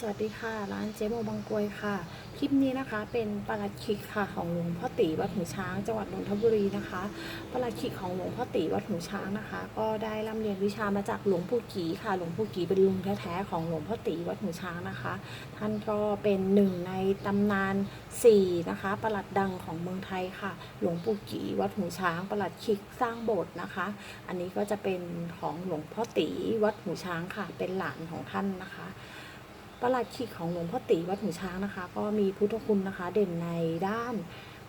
สวัสดีค่ะ ร้านเจ๊โมบางกวยค่ะ คลิปนี้นะคะ เป็นปลัดขิกค่ะของหลวงพ่อตีวัดหูช้างจังหวัดนนทบุรีนะคะปลัดขิกของหลวงพ่อตีวัดหูช้างนะคะ ก็ได้ร่ำเรียนวิชามาจากหลวงปู่กีค่ะ หลวงปู่กีเป็นลุงแท้ๆของหลวงพ่อตีวัดหูช้างนะคะ ท่านก็เป็นหนึ่งในตำนานสี่นะคะปลัดดังของเมืองไทยค่ะ หลวงปู่กีวัดหูช้างปลัดขิกสร้างโบสถ์นะคะ อันนี้ก็จะเป็นของหลวงพ่อตีวัดหูช้างค่ะ เป็นหลานของท่านนะคะ ประหลัดขิกของหลวงพ่อตีวัดหูช้างนะคะ ก็มีพุทธคุณนะคะ เด่นในด้าน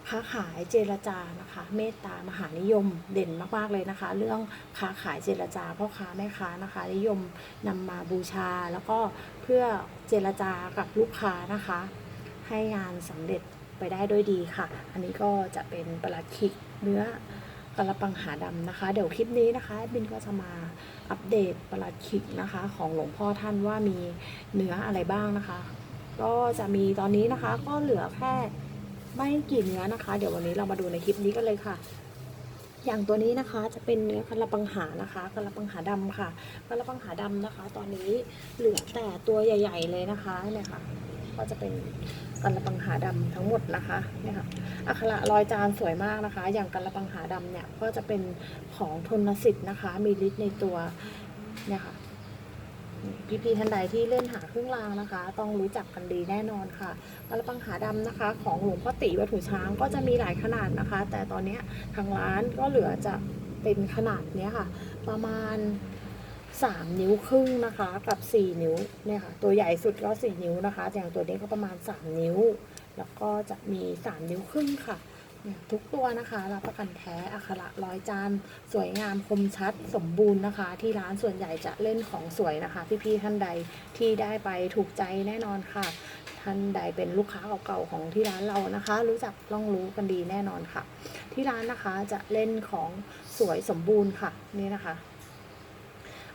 ค้าขายเจรจานะคะ เมตตามหานิยมเด่นมากๆเลยนะคะ เรื่องค้าขายเจรจาพ่อค้าแม่ค้านะคะ นิยมนำมาบูชา แล้วก็เพื่อเจรจากับลูกค้านะคะ ให้งานสำเร็จไปได้ด้วยดีค่ะ อันนี้ก็จะเป็นประหลัดขิกเนื้อ กระปังหาดำนะคะ เดี๋ยวคลิปนี้นะคะบินก็จะมาอัปเดตประหลัดขิกนะคะ ของหลวงพ่อท่านว่ามีเนื้ออะไรบ้างนะคะ ก็จะมีตอนนี้นะคะ ก็เหลือแค่ไม่กี่เนื้อนะคะ เดี๋ยววันนี้เรามาดูในคลิปนี้กันเลยค่ะอย่างตัวนี้นะคะจะเป็นเนื้อกระปังหานะคะกระปังหาดำค่ะกระปังหาดำนะคะ ตอนนี้เหลือแต่ตัวใหญ่ ๆ เลยนะคะเนี่ยค่ะ ก็จะเป็นกระปังหาดำทั้งหมดนะคะเนี่ยค่ะอักขระรอยจานสวยมากนะคะ อย่างกระปังหาดำเนี่ยก็จะเป็นของทนสิทธิ์นะคะ มีฤทธิ์ในตัวเนี่ยค่ะนี่พี่ๆท่านใดที่เล่นหาเครื่องรางนะคะ ต้องรู้จักกันดีแน่นอนค่ะกระปังหาดำนะคะ ของหลวงพ่อติวัดหูช้างก็จะมีหลายขนาดนะคะ แต่ตอนนี้ทางร้านก็เหลือจะเป็นขนาดนี้ค่ะ ประมาณ 3นิ้วครึ่งนะคะ กับ4นิ้วเนี่ยค่ะ ตัวใหญ่สุดก็4นิ้วนะคะ อย่างตัวนี้ก็ประมาณ3นิ้ว แล้วก็จะมี3นิ้วครึ่งค่ะเนี่ยทุกตัวนะคะรับประกันแท้อักขระร้อยจานสวยงามคมชัดสมบูรณ์นะคะ ที่ร้านส่วนใหญ่จะเล่นของสวยนะคะ พี่ๆท่านใดที่ได้ไปถูกใจแน่นอนค่ะ ท่านใดเป็นลูกค้าเก่าๆของที่ร้านเรานะคะ รู้จักต้องรู้กันดีแน่นอนค่ะ ที่ร้านนะคะจะเล่นของสวยสมบูรณ์ค่ะนี่นะคะ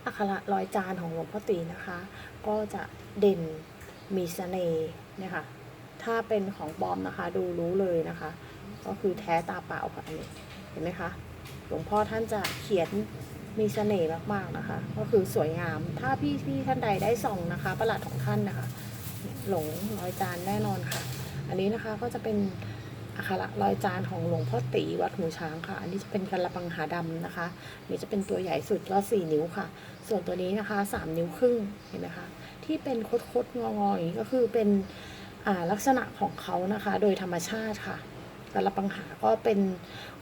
อักขระรอยจานของหลวงพ่อตีนะคะ ก็จะเด่นมีเสน่ห์เนี่ยค่ะ ถ้าเป็นของปลอมนะคะ ดูรู้เลยนะคะ ก็คือแท้ตาเปล่าค่ะอันนี้เห็นไหมคะหลวงพ่อท่านจะเขียนมีเสน่ห์มากๆนะคะ ก็คือสวยงาม ถ้าพี่พี่ท่านใดได้ส่องนะคะประหลัดของท่านนะคะ หลงรอยจานแน่นอนค่ะ อันนี้นะคะก็จะเป็น อักขระรอยจานของหลวงพ่อตีวัดหูช้างค่ะ อันนี้จะเป็นกระปังหาดำนะคะนี่จะเป็นตัวใหญ่สุดก็4นิ้วค่ะ ส่วนตัวนี้นะคะ3นิ้วครึ่งเห็นไหมคะที่เป็นคดๆงอๆอย่างนี้ก็คือเป็นอ่าลักษณะของเขานะคะ โดยธรรมชาติค่ะกระปังหาก็เป็น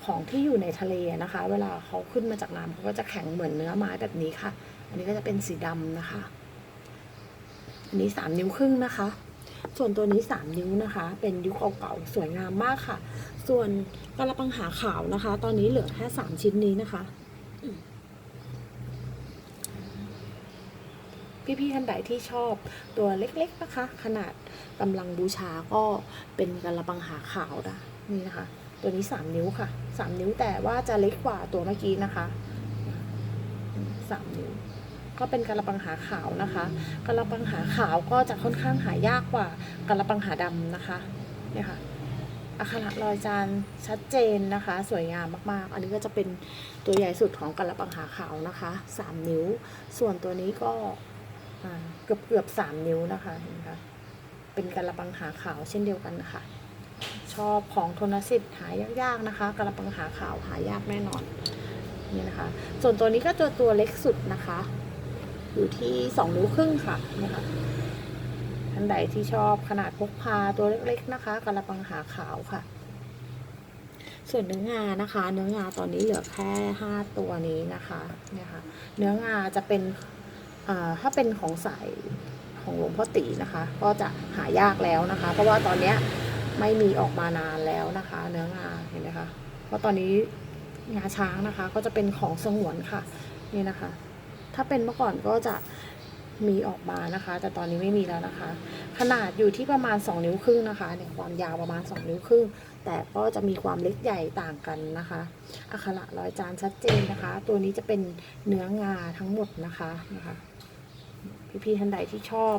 ของที่อยู่ในทะเลนะคะ เวลาเขาขึ้นมาจากน้ำเขาก็จะแข็งเหมือนเนื้อไม้แบบนี้ค่ะ อันนี้ก็จะเป็นสีดำนะคะ อันนี้3นิ้วครึ่งนะคะ ส่วนตัวนี้ 3 นิ้วนะคะ เป็นยุคเก่าๆสวยงามมากค่ะ ส่วนกระปังหาขาวนะคะ ตอนนี้เหลือแค่ 3 ชิ้นนี้นะคะพี่ๆท่านใดที่ชอบตัวเล็กๆนะคะ ขนาดกำลังบูชาก็เป็นกระปังหาขาวนะนี่นะคะ ตัวนี้ 3 นิ้วค่ะ 3 นิ้วแต่ว่าจะเล็กกว่าตัวเมื่อกี้นะคะ 3 นิ้ว ก็เป็นกระปังหาขาวนะคะกระปังหาขาวก็จะค่อนข้างหายากกว่ากระปังหาดำนะคะเนี่ยค่ะอักขระรอยจานชัดเจนนะคะ สวยงามมากๆ อันนี้ก็จะเป็นตัวใหญ่สุดของกระปังหาขาวนะคะ 3 นิ้ว ส่วนตัวนี้ก็เกือบเกือบสามนิ้วนะคะเห็นไหมคะเป็นกระปังหาขาวเช่นเดียวกันค่ะ ชอบของโทนสิทธิ์หายากๆนะคะกระปังหาขาวหายากแน่นอนนี่นะคะ ส่วนตัวนี้ก็ตัวตัวเล็กสุดนะคะ อยู่ที่สองนิ้วครึ่งค่ะเนี่ยค่ะท่านใดที่ชอบขนาดพกพาตัวเล็กๆนะคะกระปังหาขาวค่ะ ส่วนเนื้องานะคะ เนื้องาตอนนี้เหลือแค่ห้าตัวนี้นะคะเนี่ยค่ะเนื้องาจะเป็นอ่าถ้าเป็นของสายของหลวงพ่อตีนะคะ ก็จะหายากแล้วนะคะ เพราะว่าตอนเนี้ยไม่มีออกมานานแล้วนะคะ เนื้องาเห็นไหมคะเพราะตอนนี้งาช้างนะคะ ก็จะเป็นของสงวนค่ะ นี่นะคะ ถ้าเป็นเมื่อก่อนก็จะมีออกมานะคะ แต่ตอนนี้ไม่มีแล้วนะคะ ขนาดอยู่ที่ประมาณ 2 นิ้วครึ่งนะคะเนี่ยความยาวประมาณ 2 นิ้วครึ่ง แต่ก็จะมีความเล็กใหญ่ต่างกันนะคะอักขระร้อยจานชัดเจนนะคะ ตัวนี้จะเป็นเนื้องาทั้งหมดนะคะนะคะพี่ๆท่านใดที่ชอบ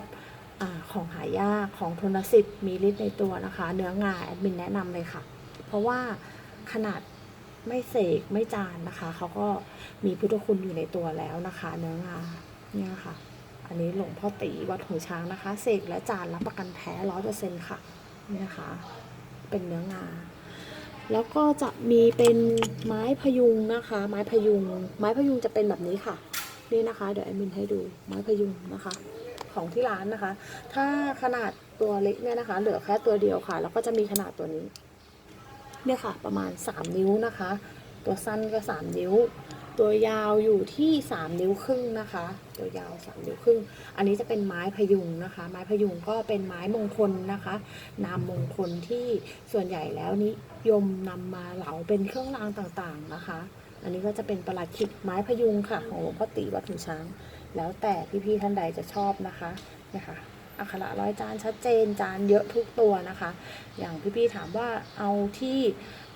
อของหายากของทนสิทธิ์มีฤทธิ์ในตัวนะคะ เนื้องาแอดมินแนะนำเลยค่ะ เพราะว่าขนาด ไม่เสกไม่จานนะคะ เขาก็มีพุทธคุณอยู่ในตัวแล้วนะคะ เนื้องาเนี่ยค่ะ อันนี้หลวงพ่อตีวัดหูช้างนะคะ เสกและจานรับประกันแท้ร้อยเปอร์เซ็นต์ค่ะนี่นะคะเป็นเนื้องา แล้วก็จะมีเป็นไม้พยุงนะคะ ไม้พยุง ไม้พยุงจะเป็นแบบนี้ค่ะ นี่นะคะ เดี๋ยวแอดมินให้ดูไม้พยุงนะคะ ของที่ร้านนะคะ ถ้าขนาดตัวเล็กเนี่ยนะคะ เหลือแค่ตัวเดียวค่ะ แล้วก็จะมีขนาดตัวนี้ เนี่ยค่ะ ประมาณ 3 นิ้วนะคะ ตัวสั้นก็ 3 นิ้ว ตัวยาวอยู่ที่ 3 นิ้วครึ่งนะคะ ตัวยาว 3 นิ้วครึ่ง อันนี้จะเป็นไม้พยุงนะคะ ไม้พยุงก็เป็นไม้มงคลนะคะ นามมงคลที่ส่วนใหญ่แล้วนิยมนำมาเหลาเป็นเครื่องรางต่างๆนะคะ อันนี้ก็จะเป็นประหลัดขิกไม้พยุงค่ะ ของหลวงพ่อตีวัดหูช้าง แล้วแต่พี่ๆท่านใดจะชอบนะคะเนี่ยค่ะ อักขระร้อยจานชัดเจนจานเยอะทุกตัวนะคะ อย่างพี่ๆถามว่าเอาที่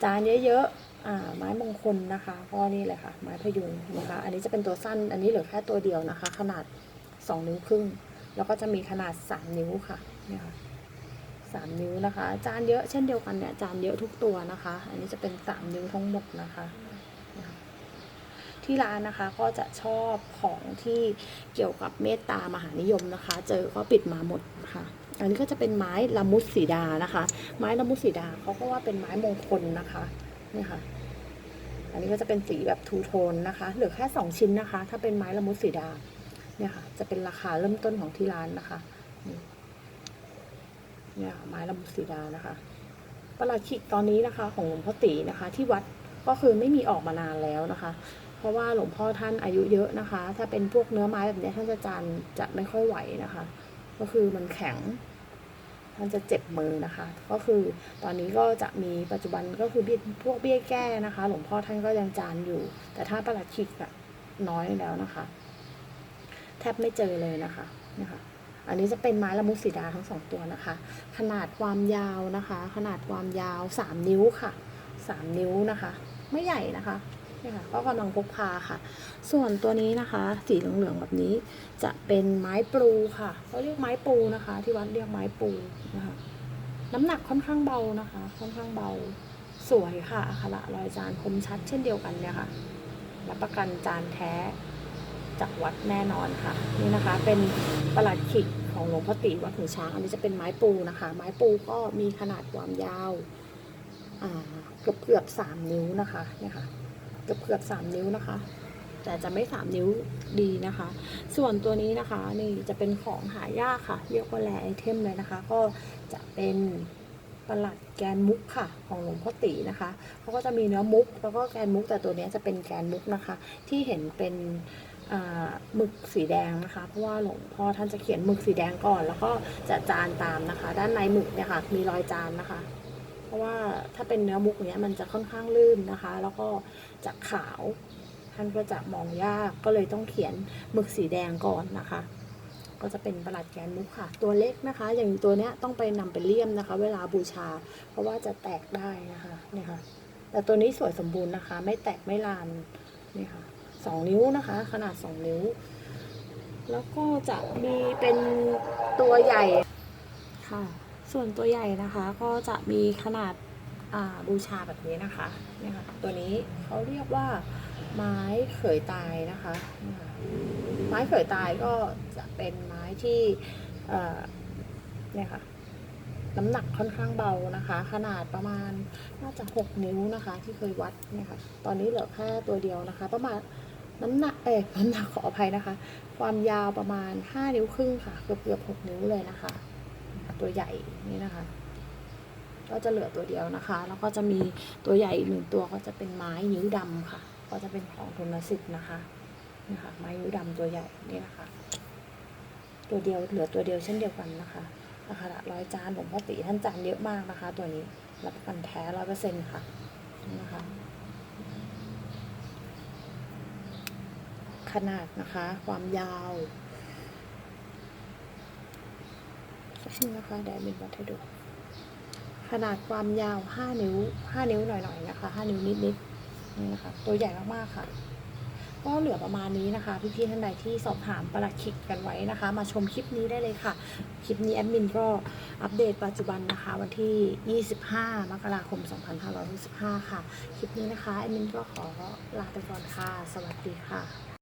จานเยอะๆอ่าไม้มงคลนะคะก็นี่เลยค่ะ ไม้พยุงนะคะ อันนี้จะเป็นตัวสั้น อันนี้เหลือแค่ตัวเดียวนะคะ ขนาด 2 นิ้วครึ่ง แล้วก็จะมีขนาด 3 นิ้วค่ะเนี่ยค่ะสามนิ้วนะคะ จานเยอะเช่นเดียวกันเนี่ย จานเยอะทุกตัวนะคะ อันนี้จะเป็นสามนิ้วทั้งหมดนะคะ ที่ร้านนะคะก็จะชอบของที่เกี่ยวกับเมตตามหานิยมนะคะ เจอก็ปิดมาหมดค่ะอันนี้ก็จะเป็นไม้ละมุดสีดานะคะ ไม้ละมุดสีดาเขาก็ว่าเป็นไม้มงคลนะคะนี่ค่ะ อันนี้ก็จะเป็นสีแบบทูโทนนะคะเหลือแค่สองชิ้นนะคะ ถ้าเป็นไม้ละมุดสีดาเนี่ยค่ะ จะเป็นราคาเริ่มต้นของที่ร้านนะคะนี่เนี่ยไม้ละมุสีดานะคะประหลัดขิกตอนนี้นะคะ ของหลวงพ่อตีนะคะ ที่วัดก็คือไม่มีออกมานานแล้วนะคะ ราะว่าหลวงพ่อท่านอายุเยอะนะคะ ถ้าเป็นพวกเนื้อไม้แบบนี้ท่านจะจานจะไม่ค่อยไหวนะคะ ก็คือมันแข็ง ท่านจะเจ็บมือนะคะ ก็คือตอนนี้ก็จะมีปัจจุบันก็คือเบี้ยพวกเบี้ยแก้นะคะ หลวงพ่อท่านก็ยังจานอยู่ แต่ถ้าประหลัดขิกอะน้อยแล้วนะคะ แทบไม่เจอเลยนะคะนะคะอันนี้จะเป็นไม้ละมุดสีดาทั้งสองตัวนะคะ ขนาดความยาวนะคะ ขนาดความยาว3นิ้วค่ะ3นิ้วนะคะ ไม่ใหญ่นะคะ นี่ค่ะก็กำลังพกพาค่ะ ส่วนตัวนี้นะคะ สีเหลืองๆแบบนี้ จะเป็นไม้ปูค่ะเขาเรียกไม้ปูนะคะ ที่วัดเรียกไม้ปูนะคะ น้ำหนักค่อนข้างเบานะคะ ค่อนข้างเบาสวยค่ะอักขระรอยจานคมชัดเช่นเดียวกันเนี่ยค่ะรับประกันจานแท้จากวัดแน่นอนค่ะ นี่นะคะ เป็นประหลัดขิกของหลวงพ่อตีวัดหูช้าง อันนี้จะเป็นไม้ปูนะคะ ไม้ปูก็มีขนาดความยาวเกือบเกือบสามนิ้วนะคะเนี่ยค่ะ เกือบเกือบสามนิ้วนะคะ แต่จะไม่สามนิ้วดีนะคะ ส่วนตัวนี้นะคะนี่จะเป็นของหายากค่ะ เรียกว่าแรไอเทมเลยนะคะ ก็จะเป็นประหลัดแกนมุกค่ะ ของหลวงพ่อตีนะคะเขาก็จะมีเนื้อมุก แล้วก็แกนมุกแต่ตัวนี้จะเป็นแกนมุกนะคะ ที่เห็นเป็นหมึกสีแดงนะคะ เพราะว่าหลวงพ่อท่านจะเขียนหมึกสีแดงก่อน แล้วก็จะจานตามนะคะ ด้านในหมึกเนี่ยค่ะมีรอยจานนะคะ ราะว่าถ้าเป็นเนื้อมุกเนี้ยมันจะค่อนข้างลื่นนะคะ แล้วก็จะขาวท่านก็จะมองยากก็เลยต้องเขียนหมึกสีแดงก่อนนะคะ ก็จะเป็นประหลัดแกนมุกค่ะ ตัวเล็กนะคะ อย่างตัวเนี้ยต้องไปนำไปเลี่ยมนะคะ เวลาบูชา เพราะว่าจะแตกได้นะคะเนี่ยค่ะแต่ตัวนี้สวยสมบูรณ์นะคะ ไม่แตกไม่ลานนี่ค่ะสองนิ้วนะคะ ขนาดสองนิ้ว แล้วก็จะมีเป็นตัวใหญ่ค่ะ ส่วนตัวใหญ่นะคะก็จะมีขนาดบูชาแบบนี้นะคะเนี่ยค่ะตัวนี้เขาเรียกว่าไม้เขยตายนะคะ ไม้เขยตายก็จะเป็นไม้ที่เอ่อเนี่ยค่ะน้ำหนักค่อนข้างเบานะคะ ขนาดประมาณน่าจะ 6 นิ้วนะคะ ที่เคยวัดเนี่ยค่ะตอนนี้เหลือแค่ตัวเดียวนะคะ ประมาณน้ำหนักเอ๊ะน้ำหนักขออภัยนะคะ ความยาวประมาณ 5 นิ้วครึ่งค่ะ เกือบเกือบ6นิ้วเลยนะคะ ตัวใหญ่นี่นะคะ ก็จะเหลือตัวเดียวนะคะ แล้วก็จะมีตัวใหญ่อีกหนึ่งตัวก็จะเป็นไม้นิ้วดำค่ะ ก็จะเป็นของทนสิทธิ์นะคะนี่ค่ะไม้นิ้วดำตัวใหญ่นี่นะคะ ตัวเดียวเหลือตัวเดียวเช่นเดียวกันนะคะราคาร้อยจานหลวงพ่อตีท่านจานเยอะมากนะคะ ตัวนี้รับประกันแท้ร้อยเปอร์เซ็นต์ค่ะนะคะขนาดนะคะ ความยาวสัก นิดนะคะเดี๋ยวมินวัดให้ดู ขนาดความยาว5นิ้ว5นิ้วหน่อยๆนะคะ5นิ้วนิดๆนี่นะคะ ตัวใหญ่มากๆค่ะก็เหลือประมาณนี้นะคะ พี่ๆท่านใดที่สอบถามประหลัดขิกกันไว้นะคะ มาชมคลิปนี้ได้เลยค่ะ คลิปนี้แอดมินก็อัปเดตปัจจุบันนะคะ วันที่ 25 มกราคม 2565 ค่ะ คลิปนี้นะคะแอดมินก็ขอลาไปก่อนค่ะ สวัสดีค่ะ